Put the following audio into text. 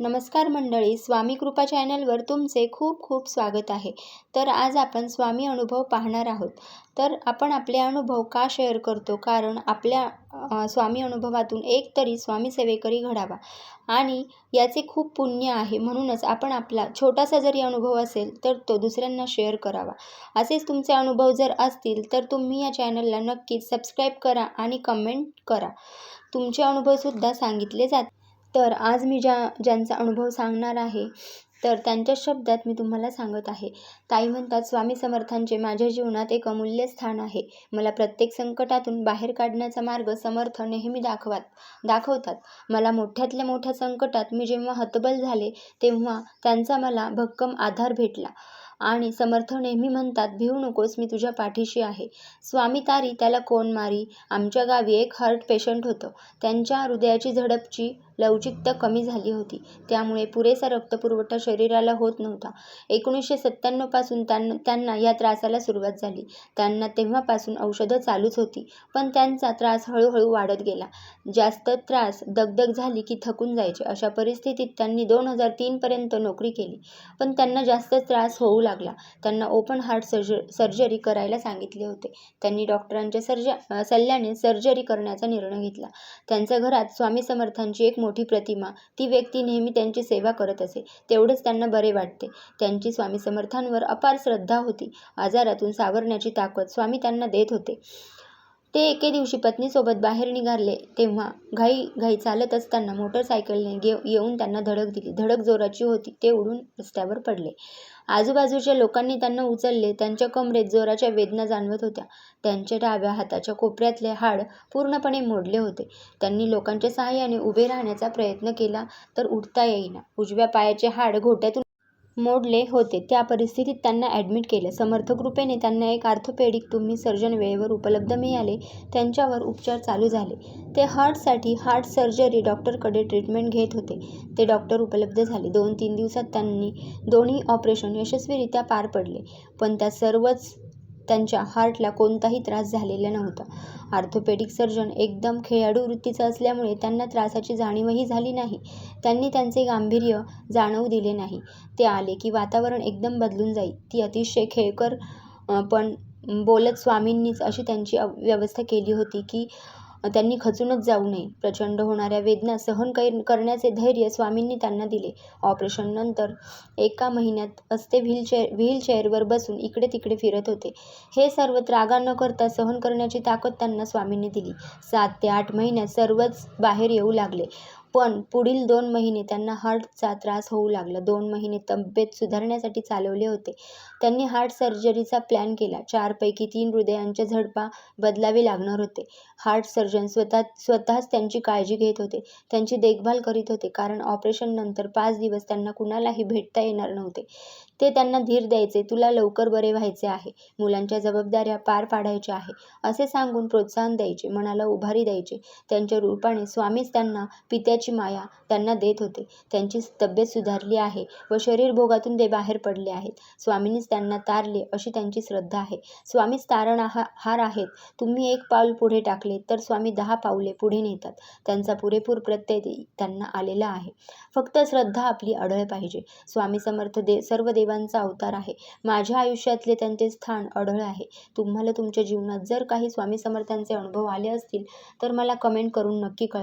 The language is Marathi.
नमस्कार मंडळी स्वामी कृपा चॅनलवर तुमचे खूप खूप स्वागत आहे. तर आज आपण स्वामी अनुभव पाहणार आहोत. तर आपण आपले अनुभव का शेअर करतो? कारण आपल्या स्वामी अनुभवातून एक तरी स्वामी सेवेकरी घडावा. आणि याचे खूप पुण्य आहे. म्हणूनच आपण आपला छोटासा जरी अनुभव असेल तर तो दुसऱ्यांना शेअर करावा. असेच तुमचे अनुभव जर असतील तर तुम्ही या चॅनलला नक्कीच सबस्क्राईब करा आणि कमेंट करा. तुमचे अनुभवसुद्धा सांगितले जात तर आज मी ज्या ज्यांचा अनुभव सांगणार आहे तर त्यांच्या शब्दात मी तुम्हाला सांगत आहे. ताई म्हणतात स्वामी समर्थांचे माझ्या जीवनात एक अमूल्य स्थान आहे. मला प्रत्येक संकटातून बाहेर काढण्याचा मार्ग समर्थ नेहमी दाखवात दाखवतात. मला मोठ्यातल्या मोठ्या संकटात मी जेव्हा हतबल झाले तेव्हा त्यांचा मला भक्कम आधार भेटला. आणि समर्थ नेहमी म्हणतात भिवू नकोस मी तुझ्या पाठीशी आहे. स्वामी तारी त्याला कोण मारी? आमच्या गावी एक हार्ट पेशंट होतं. त्यांच्या हृदयाची झडपची लवचिकता कमी झाली होती. त्यामुळे पुरेसा रक्तपुरवठा शरीराला होत नव्हता. एकोणीसशे सत्त्याण्णवपासून त्यांना त्यांना या त्रासाला सुरुवात झाली. त्यांना तेव्हापासून औषधं चालूच होती. पण त्यांचा त्रास हळूहळू वाढत गेला. जास्त त्रास दगदग झाली की थकून जायचे. अशा परिस्थितीत त्यांनी दोन हजार तीनपर्यंत नोकरी केली. पण त्यांना जास्त त्रास होऊ लागला. त्यांना ओपन हार्ट सर्ज सर्जरी करायला सांगितले होते. त्यांनी डॉक्टरांच्या सर्ज सल्ल्याने सर्जरी करण्याचा निर्णय घेतला. त्यांच्या घरात स्वामी समर्थांची एक मोठी प्रतिमा. ती व्यक्ती नेहमी त्यांची सेवा करत असे. तेवढेच त्यांना बरे वाटते. त्यांची स्वामी समर्थांवर अपार श्रद्धा होती. आजारातून सावरण्याची ताकद स्वामी त्यांना देत होते. ते एके दिवशी पत्नीसोबत बाहेर निघाले. तेव्हा घाई घाई चालत असताना मोटरसायकलने घेऊ येऊन त्यांना धडक दिली. धडक जोराची होती. ते उडून रस्त्यावर पडले. आजूबाजूच्या लोकांनी त्यांना उचलले. त्यांच्या कमरेत जोराच्या वेदना जाणवत होत्या. त्यांच्या डाव्या हाताच्या कोपऱ्यातले हाड पूर्णपणे मोडले होते. त्यांनी लोकांच्या सहाय्याने उभे राहण्याचा प्रयत्न केला तर उठता येईना. उजव्या पायाचे हाड घोट्यातून मोडले होते. त्या परिस्थितीत त्यांना ॲडमिट केलं. समर्थक कृपेने त्यांना एक आर्थोपेडिक तुम्ही सर्जन वेळेवर उपलब्ध मिळाले. त्यांच्यावर उपचार चालू झाले. ते हार्टसाठी हार्ट सर्जरी डॉक्टरकडे ट्रीटमेंट घेत होते. ते डॉक्टर उपलब्ध झाले. दोन तीन दिवसात त्यांनी दोन्ही ऑपरेशन यशस्वीरित्या पार पडले. पण त्या सर्वच त्यांच्या हार्टला कोणताही त्रास झालेला नव्हता. आर्थोपेडिक सर्जन एकदम खेळाडू वृत्तीचा असल्यामुळे त्यांना त्रासाची जाणीवही झाली नाही. त्यांनी त्यांचे गांभीर्य जाणवू दिले नाही. ते आले की वातावरण एकदम बदलून जाई ती अतिशय खेळकर पण बोलत स्वामींनीच अशी त्यांची व्यवस्था केली होती की त्यांनी खचूनच जाऊ नये. प्रचंड होणाऱ्या वेदना सहन कै- करण्याचे धैर्य स्वामींनी त्यांना दिले. ऑपरेशननंतर एका महिन्यात असते व्हीलचेअर व्हीलचेअरवर बसून इकडे तिकडे फिरत होते. हे सर्व त्रागा न करता सहन करण्याची ताकद त्यांना स्वामींनी दिली. सात ते आठ महिन्यात सर्वच बाहेर येऊ लागले. पण पुढील दोन महिने त्यांना हार्टचा त्रास होऊ लागला. दोन महिने तब्येत सुधारण्यासाठी चालवले होते. त्यांनी हार्ट सर्जरीचा प्लॅन केला. चारपैकी तीन हृदयांच्या झडपा बदलावे लागणार होते. हार्ट सर्जन स्वतः स्वतःच त्यांची काळजी घेत होते. त्यांची देखभाल करीत होते कारण ऑपरेशननंतर पाच दिवस त्यांना कुणालाही भेटता येणार नव्हते. ते त्यांना धीर द्यायचे तुला लवकर बरे व्हायचे आहे. मुलांच्या जबाबदाऱ्या पार पाडायच्या आहे. असे सांगून प्रोत्साहन द्यायचे मनाला उभारी द्यायचे. त्यांच्या रूपाने स्वामीच त्यांना पित्या पित्याची माया त्यांना देत होते. त्यांची तब्येत सुधारली आहे व शरीर भोगातून ते बाहेर पडले आहेत. स्वामींनीच त्यांना तारले अशी त्यांची श्रद्धा आहे. स्वामीच तारण हार आहेत. तुम्ही एक पाऊल पुढे टाकले तर स्वामी दहा पाऊले पुढे नेतात. त्यांचा पुरेपूर प्रत्यय त्यांना आलेला आहे. फक्त श्रद्धा आपली अढळ पाहिजे. स्वामी समर्थ दे सर्व देवांचा अवतार आहे. माझ्या आयुष्यातले त्यांचे स्थान अढळ आहे. तुम्हाला तुमच्या जीवनात जर काही स्वामी समर्थांचे अनुभव आले असतील तर मला कमेंट करून नक्की कळ